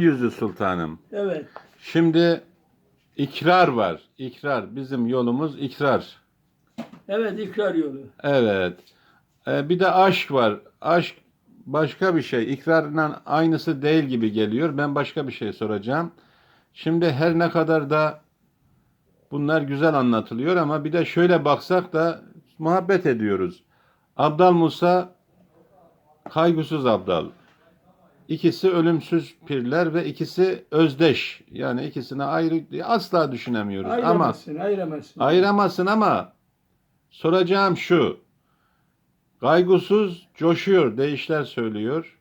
Yüzü sultanım. Evet. Şimdi ikrar var. İkrar. Bizim yolumuz ikrar. Evet ikrar yolu. Evet. Ee, bir de aşk var. Aşk başka bir şey. İkrarla aynısı değil gibi geliyor. Ben başka bir şey soracağım. Şimdi her ne kadar da bunlar güzel anlatılıyor ama bir de şöyle baksak da muhabbet ediyoruz. Abdal Musa kaygısız Abdal. İkisi ölümsüz pirler ve ikisi özdeş. Yani ikisini ayrı asla düşünemiyoruz. Ama Ayıramazsın, ayıramazsın. Ayıramazsın ama soracağım şu. Kaygısız coşuyor, deyişler söylüyor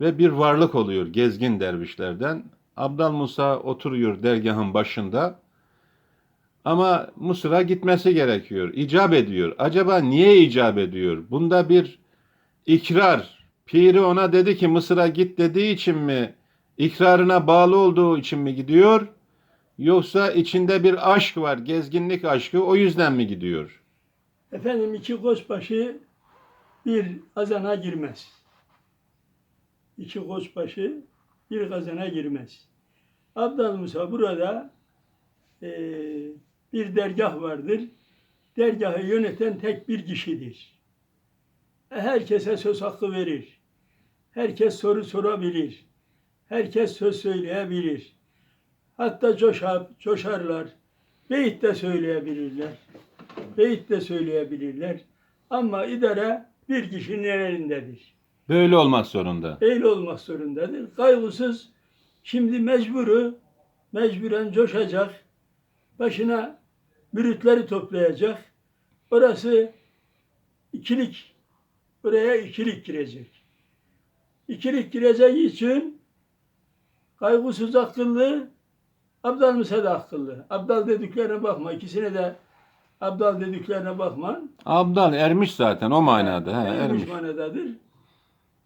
ve bir varlık oluyor gezgin dervişlerden. Abdal Musa oturuyor dergahın başında ama Mısır'a gitmesi gerekiyor. İcap ediyor. Acaba niye icap ediyor? Bunda bir ikrar. Piri ona dedi ki Mısır'a git dediği için mi? İkrarına bağlı olduğu için mi gidiyor? Yoksa içinde bir aşk var, gezginlik aşkı o yüzden mi gidiyor? Efendim iki koçbaşı bir kazana girmez. İki koçbaşı bir kazana girmez. Abdal Musa burada eee, bir dergah vardır. Dergahı yöneten tek bir kişidir. E, Herkese söz hakkı verir. Herkes soru sorabilir. Herkes söz söyleyebilir. Hatta coşar, coşarlar. Beyit de söyleyebilirler. Beyit de söyleyebilirler. Ama idare bir kişinin elindedir. Böyle olmak zorunda. Eyle olmak zorundadır. Kaygısız şimdi mecburu, mecburen coşacak. Başına müritleri toplayacak. Orası ikilik. Buraya ikilik girecek. İkilik gireceği için kaygısız akıllı, Abdal Musa da akıllı. Abdal dediklerine bakma. İkisine de Abdal dediklerine bakma. Abdal ermiş zaten o manada. He, En ermiş. düşmanadadır.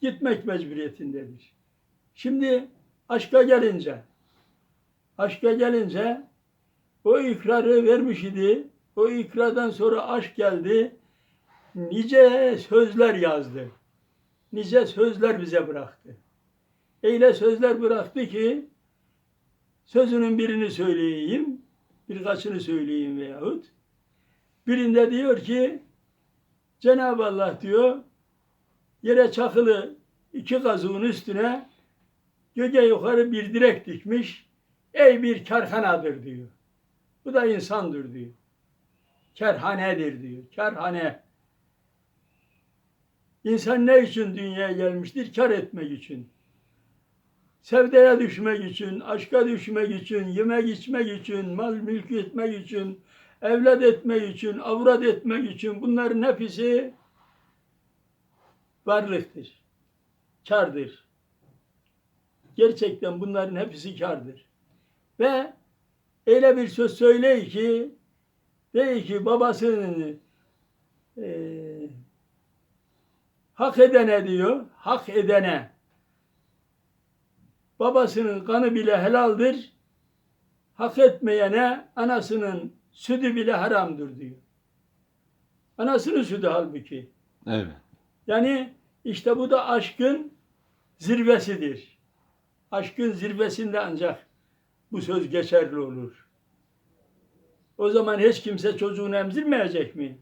Gitmek mecburiyetindedir. Şimdi aşka gelince, aşka gelince o ikrarı vermiş idi. O ikrardan sonra aşk geldi. Nice sözler yazdı. Nice sözler bize bıraktı. Öyle sözler bıraktı ki sözünün birini söyleyeyim, birkaçını söyleyeyim veyahut. Birinde diyor ki Cenab-ı Allah diyor yere çakılı iki kazığın üstüne göğe yukarı bir direk dikmiş. Ey bir kerhanadır diyor. Bu da insandır diyor. Kerhanedir diyor. Kerhane. İnsan ne için dünyaya gelmiştir? Kar etmek için. Sevdaya düşmek için, aşka düşmek için, yemek içmek için, mal mülk etmek için, evlat etmek için, avrat etmek için bunların hepsi varlıktır. Kardır. Gerçekten bunların hepsi kardır. Ve öyle bir söz söyley ki dey ki babasının eee hak edene diyor, hak edene babasının kanı bile helaldir, hak etmeyene anasının sütü bile haramdır diyor. Anasının sütü halbuki. Evet. Yani işte bu da aşkın zirvesidir. Aşkın zirvesinde ancak bu söz geçerli olur. O zaman hiç kimse çocuğunu emzirmeyecek mi?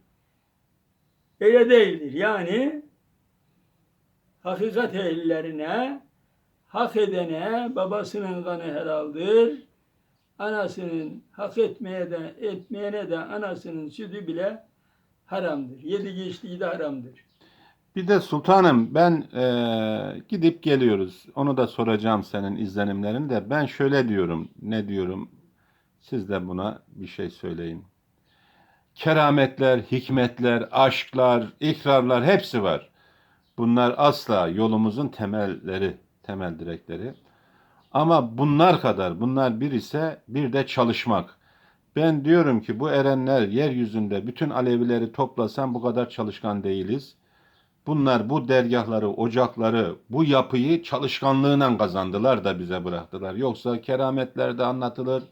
Öyle değildir. Yani hakikat ehillerine, hak edene babasının kanı helaldir. Anasının hak etmeye de etmeyene de anasının sütü bile haramdır. Yedi geçtiği de haramdır. Bir de sultanım ben eee, gidip geliyoruz. Onu da soracağım senin izlenimlerini de. Ben şöyle diyorum. Ne diyorum? Siz de buna bir şey söyleyin. Kerametler, hikmetler, aşklar, ikrarlar hepsi var. Bunlar asla yolumuzun temelleri, temel direkleri. Ama bunlar kadar, bunlar bir ise bir de çalışmak. Ben diyorum ki bu erenler yeryüzünde bütün Alevileri toplasan bu kadar çalışkan değiliz. Bunlar bu dergahları, ocakları, bu yapıyı çalışkanlığıyla kazandılar da bize bıraktılar. Yoksa kerametler de anlatılır,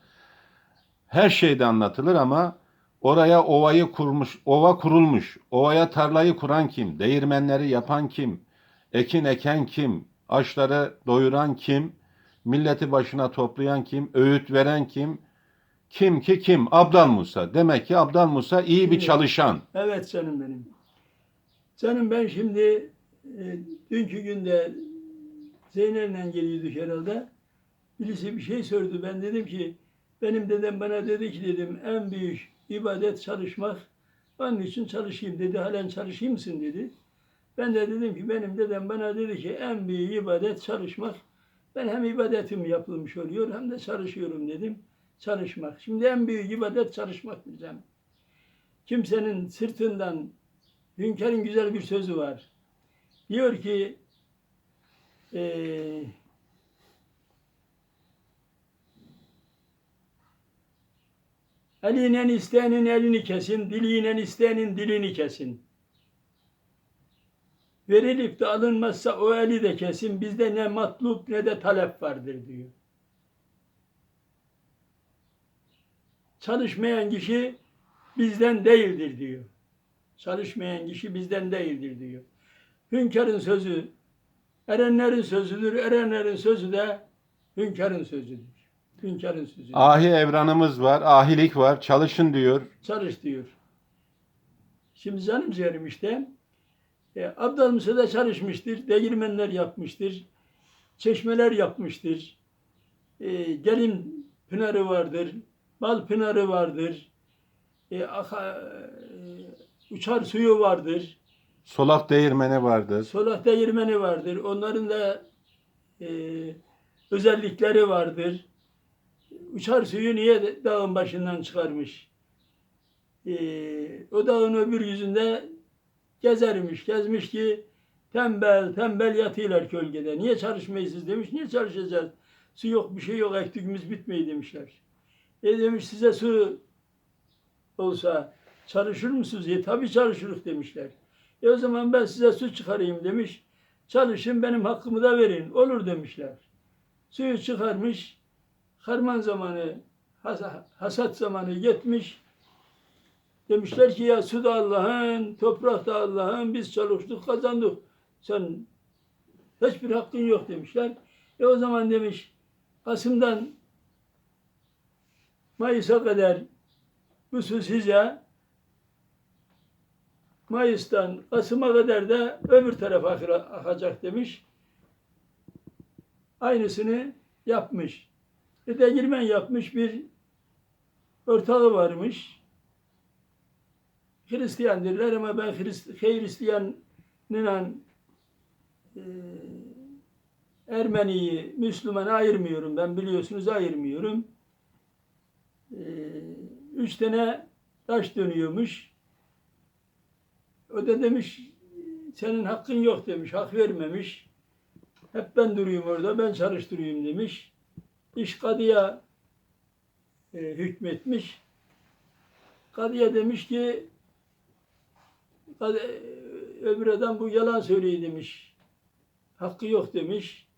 her şeyde anlatılır ama oraya ovayı kurmuş, ova kurulmuş. Ovaya tarlayı kuran kim? Değirmenleri yapan kim? Ekin eken kim? Açları doyuran kim? Milleti başına toplayan kim? Öğüt veren kim? Kim ki kim? Abdal Musa. Demek ki Abdal Musa iyi bir çalışan. Evet canım benim. Canım ben şimdi e, dünkü günde Zeynel'le geliyorduk herhalde. Birisi bir şey sordu. Ben dedim ki benim dedem bana dedi ki dedim en büyük ibadet çalışmak. Onun için çalışayım dedi. Halen çalışayım mısın dedi. Ben de dedim ki benim dedem bana dedi ki en büyük ibadet çalışmak. Ben hem ibadetim yapılmış oluyor hem de çalışıyorum dedim. Çalışmak. Şimdi en büyük ibadet çalışmak diyeceğim. Kimsenin sırtından Hünkâr'ın güzel bir sözü var. Diyor ki eee eliyle isteyenin elini kesin, diliyle isteyenin dilini kesin. Verilip de alınmazsa o eli de kesin. Bizde ne matlup ne de talep vardır diyor. Çalışmayan kişi bizden değildir diyor. Çalışmayan kişi bizden değildir diyor. Hünkârın sözü erenlerin sözüdür. Erenlerin sözü de hünkârın sözüdür. Hünkârın sözüdür. Ahi evranımız var, ahilik var. Çalışın diyor. Çalış diyor. Şimdi canım ciğerim işte. E, Abdal Musa da çalışmıştır. Değirmenler yapmıştır. Çeşmeler yapmıştır. E, gelin pınarı vardır. Bal pınarı vardır. E, aka- e, uçar suyu vardır. Solak değirmeni vardır. Solak değirmeni vardır. Onların da e, özellikleri vardır. Uçar suyu niye dağın başından çıkarmış? E, o dağın öbür yüzünde gezermiş. Gezmiş ki tembel tembel yatıyorlar gölgede. Niye çalışmayısınız demiş. Niye çalışacağız? Su yok bir şey yok ektiğimiz bitmeyi demişler. E demiş size su olsa çalışır mısınız? E tabii çalışırız demişler. E o zaman ben size su çıkarayım demiş. Çalışın benim hakkımı da verin. Olur demişler. Suyu çıkarmış. Harman zamanı, has- hasat zamanı yetmiş. Demişler ki ya su da Allah'ın, toprak da Allah'ın, biz çalıştık kazandık. Sen hiçbir hakkın yok demişler. E o zaman demiş Kasım'dan Mayıs'a kadar bu su size Mayıs'tan Kasım'a kadar da öbür tarafa akacak demiş. Aynısını yapmış. E değirmen yapmış bir ortağı varmış. Hristiyandirler ama ben Hrist Hristiyanla e, Ermeniyi, Müslümanı ayırmıyorum. Ben biliyorsunuz ayırmıyorum. E, üç tane taş dönüyormuş. O da demiş senin hakkın yok demiş. Hak vermemiş. Hep ben duruyum orada. Ben çalıştırıyorum demiş. İş kadıya e, hükmetmiş. Kadıya demiş ki kadı, e, öbür adam bu yalan söylüyor demiş. Hakkı yok demiş.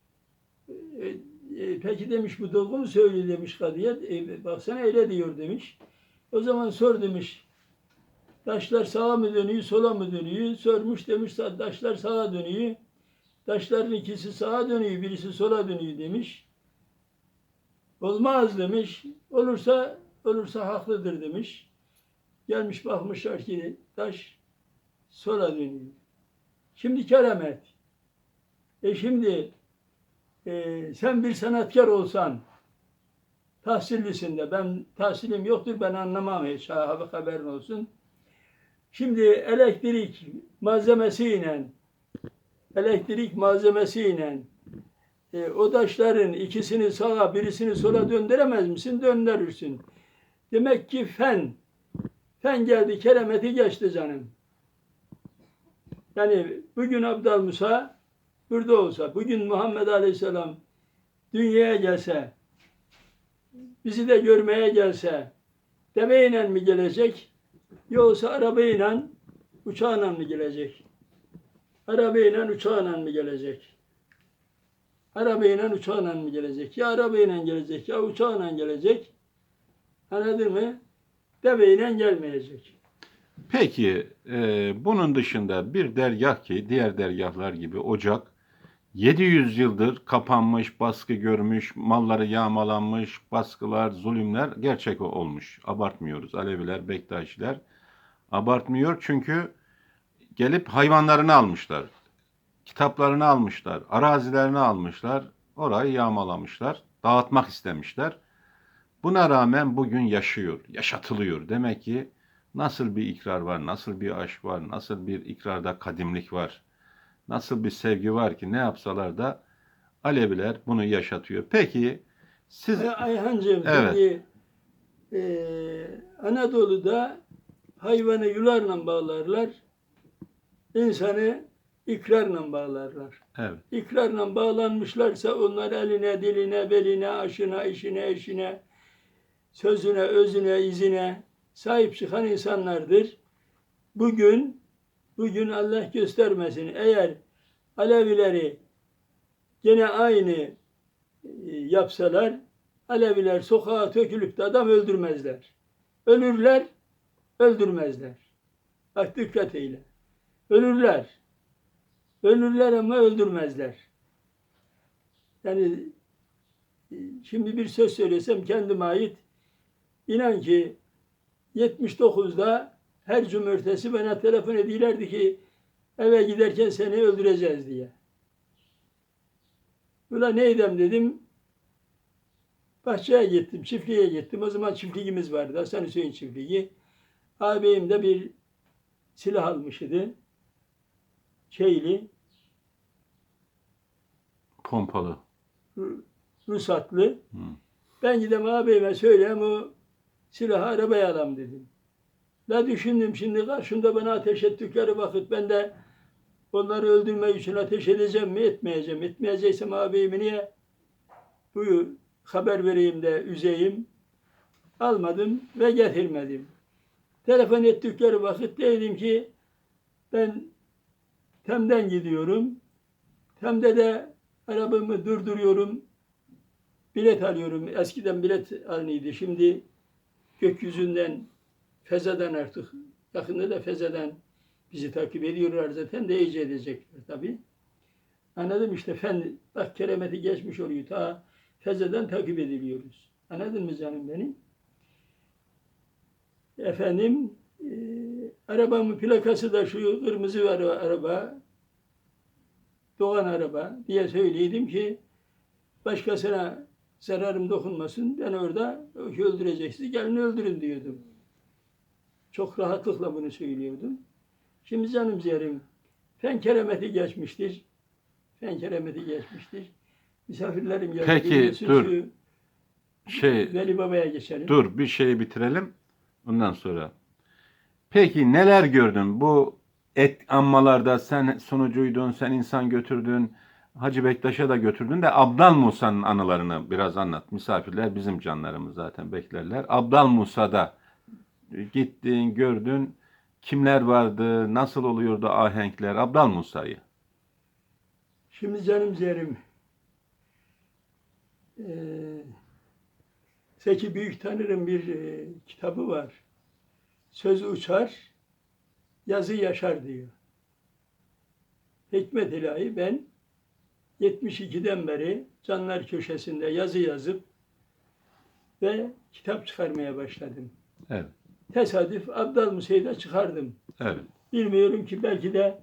E, e, peki demiş bu doğru mu söylüyor demiş kadıya. E, baksana öyle diyor demiş. O zaman sor demiş. Taşlar sağa mı dönüyor, sola mı dönüyor? Sormuş demiş taşlar sağa dönüyor. Taşların ikisi sağa dönüyor, birisi sola dönüyor demiş. Olmaz demiş. Olursa olursa haklıdır demiş. Gelmiş bakmışlar ki taş sola dönüyor. Şimdi keramet. E şimdi e, sen bir sanatkar olsan tahsillisin de ben tahsilim yoktur ben anlamam hiç ha- haberin olsun. Şimdi elektrik malzemesiyle elektrik malzemesiyle e, o taşların ikisini sağa birisini sola döndüremez misin? Döndürürsün. Demek ki fen fen geldi keremeti geçti canım. Yani bugün Abdal Musa burada olsa, bugün Muhammed Aleyhisselam dünyaya gelse, bizi de görmeye gelse, deveyle mi gelecek, yoksa arabayla, uçağla mı gelecek? Arabayla, uçağla mı gelecek? Arabayla, uçağla mı gelecek? Ya arabayla gelecek, ya uçağla gelecek. Anladın mı? Deveyle gelmeyecek. Peki e, bunun dışında bir dergah ki diğer dergahlar gibi ocak 700 yıldır kapanmış, baskı görmüş, malları yağmalanmış, baskılar, zulümler gerçek olmuş. Abartmıyoruz. Aleviler, Bektaşiler abartmıyor çünkü gelip hayvanlarını almışlar. Kitaplarını almışlar, arazilerini almışlar, orayı yağmalamışlar, dağıtmak istemişler. Buna rağmen bugün yaşıyor, yaşatılıyor. Demek ki nasıl bir ikrar var, nasıl bir aşk var, nasıl bir ikrarda kadimlik var, nasıl bir sevgi var ki ne yapsalar da Aleviler bunu yaşatıyor. Peki siz Ay- Ayhancığım Evet. şimdi eee, Anadolu'da hayvanı yularla bağlarlar, insanı ikrarla bağlarlar. evet, İkrarla bağlanmışlarsa onlar eline, diline, beline, aşına, işine, eşine, sözüne, özüne, izine sahip çıkan insanlardır. Bugün, bugün Allah göstermesin eğer Alevileri gene aynı e, yapsalar Aleviler sokağa tökülüp de adam öldürmezler. Ölürler, öldürmezler. Bak dikkat eyle. Ölürler. Ölürler ama öldürmezler. Yani e, şimdi bir söz söylesem kendime ait inan ki 79'da her cumartesi bana telefon ediyorlardı ki eve giderken seni öldüreceğiz diye. Ula neydem dedim. Bahçeye gittim, çiftliğe gittim. O zaman çiftliğimiz vardı. Hasan Hüseyin çiftliği. Ağabeyim de bir silah almış idi. Şeyli, pompalı. Ru- ruhsatlı. Hı. Ben gidem ağabeyime söyleyeyim o silahı arabaya alam dedim. La düşündüm şimdi karşımda bana ateş ettikleri vakit ben de onları öldürmek için ateş edeceğim mi etmeyeceğim. Etmeyeceksem ağabeyimi niye bu haber vereyim de üzeyim. Almadım ve getirmedim. Telefon ettikleri vakit dedim ki ben Tem'den gidiyorum. Tem'de de arabamı durduruyorum. Bilet alıyorum. Eskiden bilet alınıydı. Şimdi gökyüzünden Feza'dan artık yakında da Feza'dan bizi takip ediyorlar zaten de iyice edecekler tabii. Anladım işte fen bak keremeti geçmiş oluyor. Ta Feza'dan takip ediliyoruz. Anladın mı canım benim? Efendim e, arabamın plakası da şu kırmızı var araba. Doğan araba diye söyleydim ki başkasına zararım dokunmasın. Ben orada öldüreceksiniz. Gelin öldürün diyordum. Çok rahatlıkla bunu söylüyordum. Şimdi canım ciğerim fen keremeti geçmiştir. Fen keremeti geçmiştir. Misafirlerim geldi. Peki, dur. şu Şey Veli Baba'ya geçelim. Dur bir şeyi bitirelim. Ondan sonra. Peki neler gördün? Bu et anmalarda sen sunucuydun, sen insan götürdün. Hacı Bektaş'a da götürdün de Abdal Musa'nın anılarını biraz anlat. Misafirler bizim canlarımız zaten beklerler. Abdal Musa'da gittin, gördün. Kimler vardı? Nasıl oluyordu ahenkler? Abdal Musa'yı. Şimdi canım ciğerim. Eee Zeki Büyük Tanır'ın bir e, kitabı var. Söz uçar, yazı yaşar diyor. Hikmet ilahi ben 72'den beri Canlar Köşesi'nde yazı yazıp ve kitap çıkarmaya başladım. Evet. Tesadüf Abdal Musa'yı çıkardım. Evet. Bilmiyorum ki belki de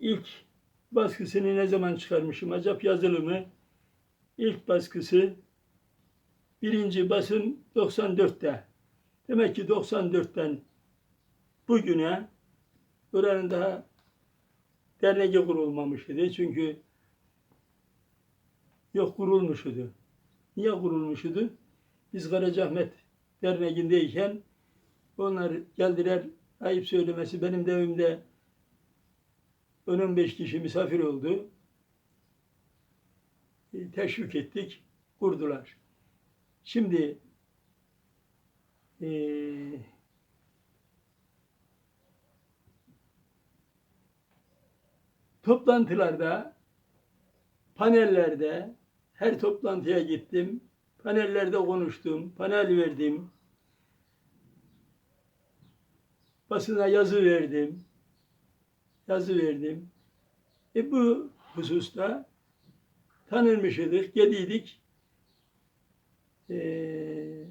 ilk baskısını ne zaman çıkarmışım? Acap yazılımı ilk baskısı birinci basım 94'te. Demek ki 94'ten bugüne buranın daha derneği kurulmamış idi. Çünkü yok kurulmuş idi. Niye kurulmuş idi? Biz Karacaahmet Derneği'ndeyken onlar geldiler ayıp söylemesi benim de evimde 10-15 kişi misafir oldu. E, Teşvik ettik, kurdular. Şimdi e, toplantılarda, panellerde, her toplantıya gittim. Panellerde konuştum, panel verdim. Basına yazı verdim. Yazı verdim. E bu hususta tanınmış idik, gediydik. Ee,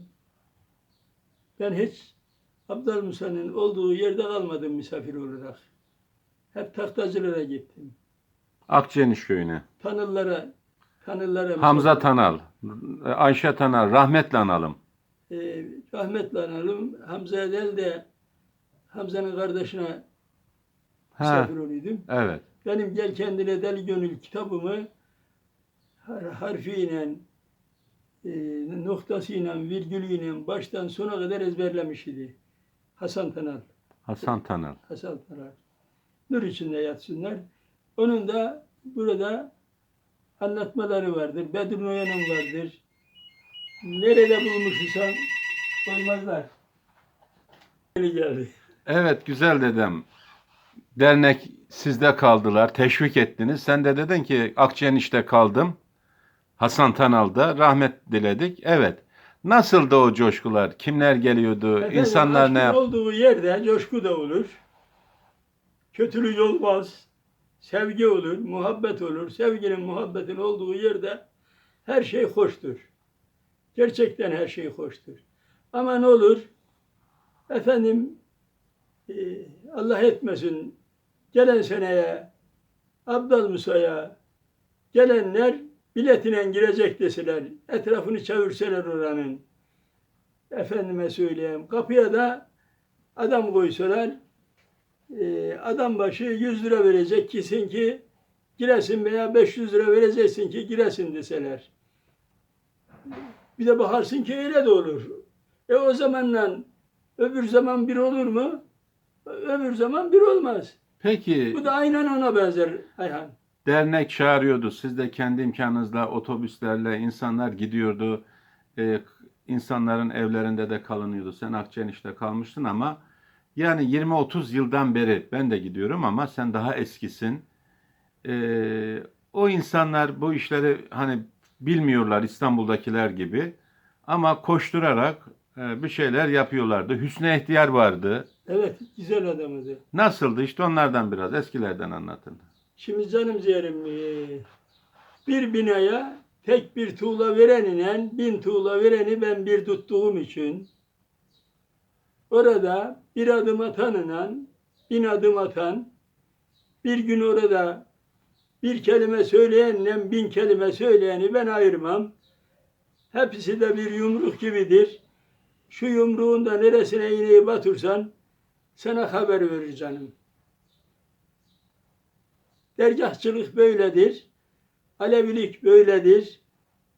ben hiç Abdal Musa'nın olduğu yerde kalmadım misafir olarak. Hep tahtacılara gittim. Akçeniş köyüne. Tanıllara, tanıllara Hamza Tanal, Ayşe Tanal rahmetle analım. Ee, rahmetle analım. Hamza değil de Hamza'nın kardeşine misafir oluyordum. evet. Benim Gel Kendine Deli Gönül kitabımı har- harfiyle, e, noktasıyla, virgülüyle baştan sona kadar ezberlemiş idi. Hasan Tanal. Hasan Tanal. Hasan Tanal. Nur içinde yatsınlar. Onun da burada anlatmaları vardır. Bedir Noyan'ın vardır. Nerede bulmuş isem koymazlar. Yeni geldi. Evet güzel dedem. Dernek sizde kaldılar. Teşvik ettiniz. Sen de dedin ki Akçeniş'te kaldım. Hasan Tanal'da rahmet diledik. Evet. Nasıldı o coşkular? Kimler geliyordu? Efendim, İnsanlar ne aşkın yap? olduğu yerde coşku da olur. Kötülük olmaz. Sevgi olur, muhabbet olur. Sevginin, muhabbetin olduğu yerde her şey hoştur. Gerçekten her şey hoştur. Ama ne olur? Efendim e, Allah etmesin gelen seneye Abdal Musa'ya gelenler biletine girecek deseler, etrafını çevirseler oranın, efendime söyleyeyim kapıya da adam koysalar e, adam başı 100 lira verecek kesin ki giresin veya 500 lira vereceksin ki giresin deseler. Bir de bakarsın ki öyle de olur. E o zamanla öbür zaman bir olur mu? Öbür zaman bir olmaz. Peki Bu da aynen ona benzer Ayhan. dernek çağırıyordu. Siz de kendi imkanınızla otobüslerle insanlar gidiyordu. Ee, insanların evlerinde de kalınıyordu. Sen Akçeniş'te kalmıştın ama yani 20-30 yıldan beri ben de gidiyorum ama sen daha eskisin. Ee, o insanlar bu işleri hani bilmiyorlar İstanbul'dakiler gibi ama koşturarak e, bir şeyler yapıyorlardı. Hüsnü İhtiyar vardı. Evet güzel adamıydı. Nasıldı? İşte onlardan biraz eskilerden anlatın. Şimdi canım ciğerim eee, bir binaya tek bir tuğla vereninen bin tuğla vereni ben bir tuttuğum için orada bir adım atanınan bin adım atan bir gün orada bir kelime söyleyenle bin kelime söyleyeni ben ayırmam. Hepsi de bir yumruk gibidir. Şu yumruğun da neresine iğneyi batırsan sana haber verir canım. Dergahçılık böyledir. Alevilik böyledir.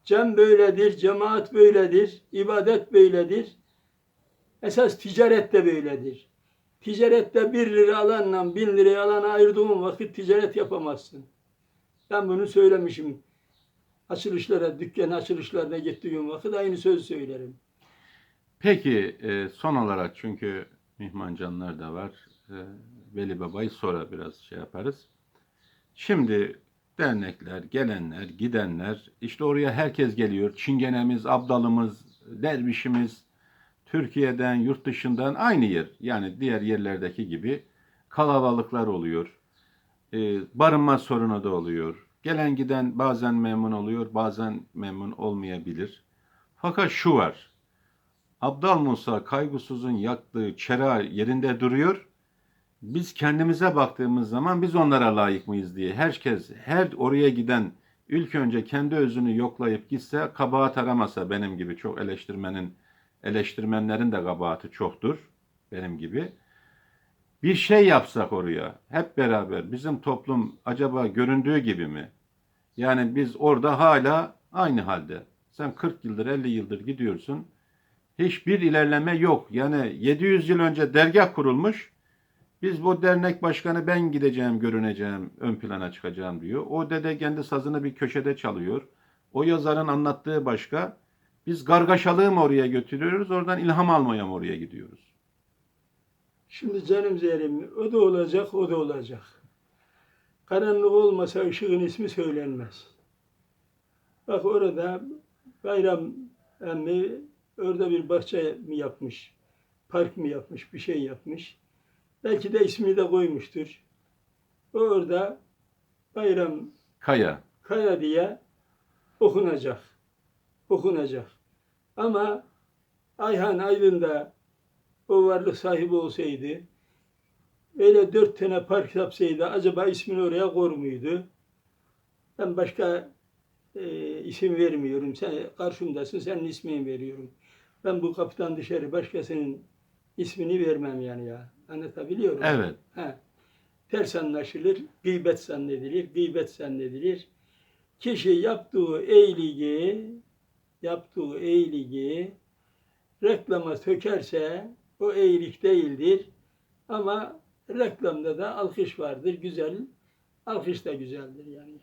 Cem böyledir. Cemaat böyledir. ibadet böyledir. Esas ticaret de böyledir. Ticarette bir lira alanla bin lira alana ayırdığın vakit ticaret yapamazsın. Ben bunu söylemişim. Açılışlara, dükkan açılışlarına gittiğim vakit aynı söz söylerim. Peki e, son olarak çünkü mihmancanlar da var. E, Veli Baba'yı sonra biraz şey yaparız. Şimdi dernekler, gelenler, gidenler, işte oraya herkes geliyor. Çingenemiz, abdalımız, dervişimiz, Türkiye'den, yurt dışından aynı yer. Yani diğer yerlerdeki gibi kalabalıklar oluyor. E, barınma sorunu da oluyor. Gelen giden bazen memnun oluyor, bazen memnun olmayabilir. Fakat şu var. Abdal Musa kaygısızın yaktığı çera yerinde duruyor. Biz kendimize baktığımız zaman biz onlara layık mıyız diye herkes her oraya giden ilk önce kendi özünü yoklayıp gitse kabahat aramasa benim gibi çok eleştirmenin eleştirmenlerin de kabahati çoktur benim gibi. Bir şey yapsak oraya hep beraber bizim toplum acaba göründüğü gibi mi? Yani biz orada hala aynı halde. Sen 40 yıldır 50 yıldır gidiyorsun hiçbir ilerleme yok. Yani 700 yıl önce dergah kurulmuş. Biz bu dernek başkanı ben gideceğim, görüneceğim, ön plana çıkacağım diyor. O dede kendi sazını bir köşede çalıyor. O yazarın anlattığı başka. Biz gargaşalığı mı oraya götürüyoruz, oradan ilham almaya mı oraya gidiyoruz? Şimdi canım zerim o da olacak o da olacak. Karanlık olmasa ışığın ismi söylenmez. Bak orada Bayram emmi orada bir bahçe mi yapmış, park mı yapmış, bir şey yapmış. Belki de ismini de koymuştur. O orada Bayram Kaya. Kaya diye okunacak. Okunacak. Ama Ayhan Aydın da o varlık sahibi olsaydı, öyle dört tane park yapsaydı acaba ismini oraya koyar muydu? Ben başka e, isim vermiyorum. Sen karşımdasın, senin ismini veriyorum. Ben bu kapıdan dışarı başkasının ismini vermem yani ya. Anlatabiliyor muyum? Evet. Ha. Ters anlaşılır, gıybet zannedilir, gıybet zannedilir. Kişi yaptığı iyiliği, yaptığı iyiliği reklama sökerse o iyilik değildir. Ama reklamda da alkış vardır, güzel. Alkış da güzeldir yani.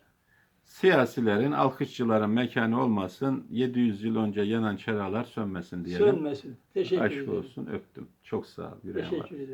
Siyasilerin, alkışçıların mekanı olmasın, 700 yıl önce yanan çıralar sönmesin diyelim. Sönmesin. Teşekkür Aşk ederim. olsun, öptüm. Çok sağ ol, yüreğin var. Teşekkür ederim.